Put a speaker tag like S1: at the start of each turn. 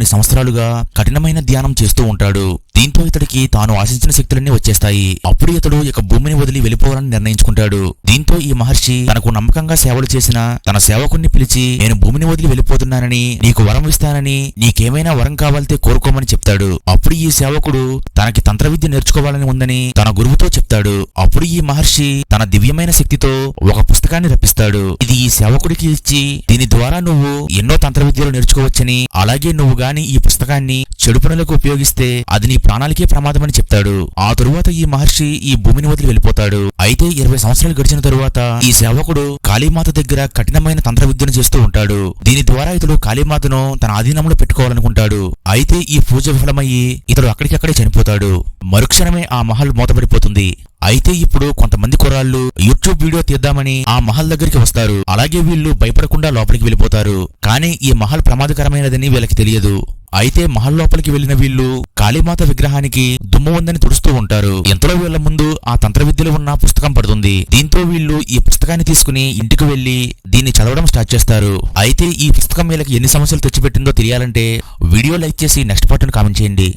S1: కొన్ని సంవత్సరాలుగా కఠినమైన ధ్యానం చేస్తూ ఉంటాడు. దీంతో ఇతడికి తాను ఆశించిన శక్తులన్నీ వచ్చేస్తాయి. అప్పుడు ఇతడు ఇక భూమిని వదిలి వెళ్ళిపోవాలని నిర్ణయించుకుంటాడు. దీంతో ఈ మహర్షి తనకు నమ్మకంగా సేవలు చేసిన తన సేవకుణ్ణి పిలిచి నేను భూమిని వదిలి వెళ్ళిపోతున్నానని నీకు వరం ఇస్తానని నీకేమైనా వరం కావాలితే కోరుకోమని చెప్తాడు. అప్పుడు ఈ సేవకుడు తనకి తంత్ర విద్య నేర్చుకోవాలని ఉందని తన గురువుతో చెప్తాడు. అప్పుడు ఈ మహర్షి తన దివ్యమైన శక్తితో ఒక పుస్తకాన్ని రప్పిస్తాడు. ఇది ఈ సేవకుడికి ఇచ్చి దీని ద్వారా నువ్వు ఎన్నో తంత్ర విద్యలు నేర్చుకోవచ్చని అలాగే నువ్వు గాని ఈ పుస్తకాన్ని చెడు పనులకు ఉపయోగిస్తే అది నీ ప్రాణాలకే ప్రమాదమని చెప్తాడు. ఆ తరువాత ఈ మహర్షి ఈ భూమిని వదిలి వెళ్ళిపోతాడు. అయితే ఇరవై సంవత్సరాలు గడిచిన తరువాత ఈ సేవకుడు కాళీమాత దగ్గర కఠినమైన తంత్ర విద్యను చేస్తూ ఉంటాడు. దీని ద్వారా ఇతడు కాళీమాతను తన ఆధీనంలో పెట్టుకోవాలనుకుంటాడు. అయితే ఈ పూజ విఫలమయ్యి ఇతడు అక్కడికక్కడే చనిపోతాడు. మరుక్షణమే ఆ మహల్ మూతపడిపోతుంది. అయితే ఇప్పుడు కొంతమంది కుర్రాళ్ళు యూట్యూబ్ వీడియో తీద్దామని ఆ మహల్ దగ్గరికి వస్తారు. అలాగే వీళ్ళు భయపడకుండా లోపలికి వెళ్ళిపోతారు. కానీ ఈ మహల్ ప్రమాదకరమైనదని వీళ్ళకి తెలియదు. అయితే మహల్ లోపలికి వెళ్ళిన వీళ్ళు కాళీమాత విగ్రహానికి దుమ్ము ఉందని తుడుస్తూ ఉంటారు. ఎంతలో వీళ్ళ ముందు ఆ తంత్ర విద్యలో ఉన్న పుస్తకం పడుతుంది. దీంతో వీళ్ళు ఈ పుస్తకాన్ని తీసుకుని ఇంటికి వెళ్ళి దీన్ని చదవడం స్టార్ట్ చేస్తారు. అయితే ఈ పుస్తకం వీళ్ళకి ఎన్ని సమస్యలు తెచ్చిపెట్టిందో తెలియాలంటే వీడియో లైక్ చేసి నెక్స్ట్ పార్ట్ను కామెంట్ చేయండి.